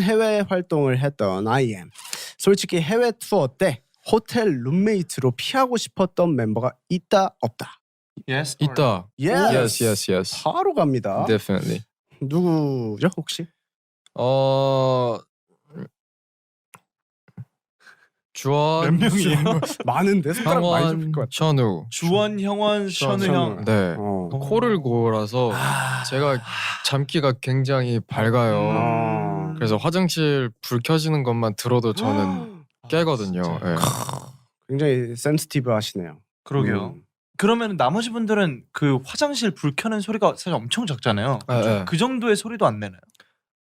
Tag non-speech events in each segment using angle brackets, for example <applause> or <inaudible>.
해외 활동을 했던 IM. 솔직히 해외 투어 때 호텔 룸메이트로 피하고 싶었던 멤버가 있다 없다. Yes. or 있다. Yes. Yes, yes, yes. 바로 갑니다. Definitely. 누구죠 혹시? 어 주원, 몇 명이에요? <laughs> 많은데 손가락 많이 형원, 좁힐 것 같아. 천우. 주원, 형원, 션우 형. 네. 어. 코를 골아서 제가 잠기가 굉장히 밝아요. 아. 그래서 화장실 불 켜지는 것만 들어도 저는 깨거든요. 진짜. 예. 굉장히 센스티브 하시네요. 그러게요. 음. 그러면 나머지 분들은 그 화장실 불 켜는 소리가 사실 엄청 작잖아요. 예, 예. 그 정도의 소리도 안 내나요?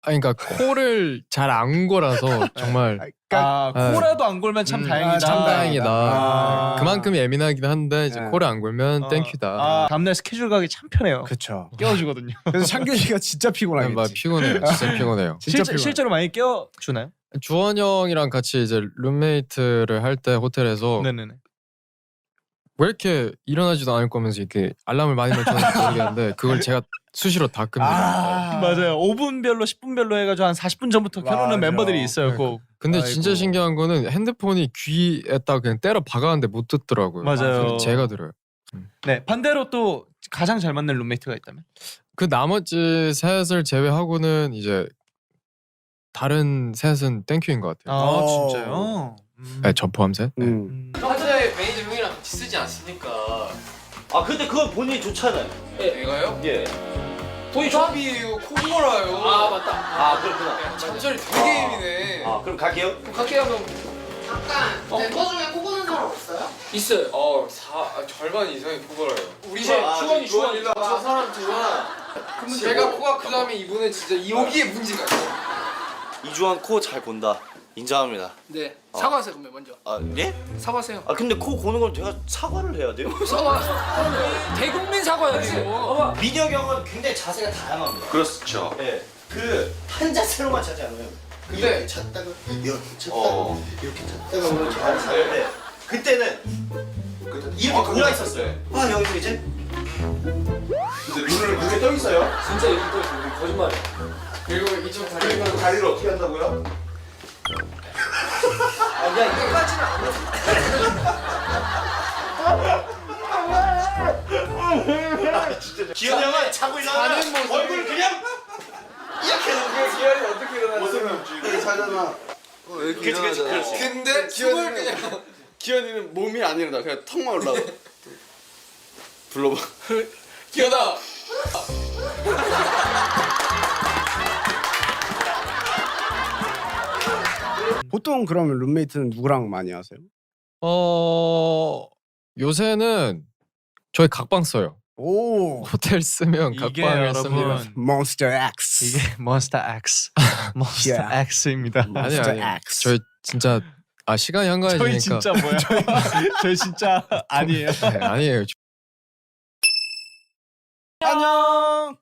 아니 그러니까 코를 잘 안 골아서 <laughs> 정말 아, 그러니까 아, 네. 코라도 안 골면 참 음, 다행이다. 아, 참 다행이다. 아. 그만큼 예민하긴 한데 이제 네. 코를 안 골면 어, 땡큐다. 아, 다음날 스케줄 가기 참 편해요. 그쵸. 깨워주거든요. <laughs> 그래서 창균이가 진짜 네, 막 피곤하겠지. 피곤해요. 진짜 피곤해요. 진짜 실제, 피곤해. 실제로 많이 깨워주나요? 주원 형이랑 같이 이제 룸메이트를 할 때 호텔에서 네네네. 왜 이렇게 일어나지도 않을 거면서 이렇게 알람을 많이 맞춰는지 모르겠는데 그걸 제가 수시로 다 끕니다. 아, 맞아요. 5분별로 10분별로 해가지고 한 40분 전부터 켜놓는 맞아. 멤버들이 있어요. 네. 꼭. 근데 아이고. 진짜 신기한 거는 핸드폰이 귀에다 그냥 때려 박았는데 못 듣더라고요. 맞아요. 그래서 제가 들어요. 네 반대로 또 가장 잘 맞는 룸메이트가 있다면? 그 나머지 셋을 제외하고는 이제 다른 셋은 땡큐인 것 같아요. 아 어. 진짜요? 음. 네, 저 포함 셋. 네. 음. 음. 평소에 매니저 형이랑 같이 쓰지 않습니까? 아 근데 그건 본인이 좋잖아요. 내가요? 예. 돈이 조합이에요 콩고라요 아 맞다 아 그렇구나. 잠자리 되게 예민해 아 그럼 갈게요. 그럼 갈게요 그럼 잠깐 어? 멤버 중에 코고는 사람 없어요? 있어요 어 사, 아, 절반 이상이 코골아요 우리 저- 아, 주원이 주원 주원 일로 와봐 저 사람 주원 제가 코가 그 다음에 이분은 진짜 여기에 문제가 있어요 이주환 코잘 본다. 인정합니다. 네 사과하세요 그러면 먼저 아 예? 사과하세요 아 근데 코 고는 건 제가 사과를 해야 돼요. <laughs> 사과 대국민 사과야죠 민혁 형은 굉장히 자세가 다양합니다. 그렇죠. 예. 그한 자세로만 차지 않아요. 근데 이렇게 찼다가 이렇게 찼다가 어. 이렇게 찼다가 이렇게 하는 사는데 그때는 이렇게 골아 있었어요. 아 여기서 이제 근데 눈을 그렇게 떠 있어요? 진짜 이거 또 거짓말이야 그리고 이쪽 다리가 그리고 다리를 어떻게 한다고요? 아 야, 이거까지는 안 해. 기현 형은 자고 모습이- 얼굴 그냥 이렇게 하는 기현이 어떻게? 못생겼지. 그렇게 살잖아. 그치 그치 그렇지. 근데 기현이는 그냥 기현이는 몸이 안 일어나 그냥 턱만 올라가 <laughs> 불러봐 기현아 보통 그러면 룸메이트는 누구랑 많이 하세요? 어 요새는 저희 각방 써요. 오, 호텔 쓰면 이게 각방을 여러분 씁니다. 몬스터 X. 이게 몬스터 X, <laughs> 몬스터 Yeah. X입니다. 아니 몬스터 아니. X. 저희 진짜 아 시간이 한가해지니까 <laughs> 저희 진짜 뭐야? 저희 진짜 아니에요. 네, 아니에요. 안녕.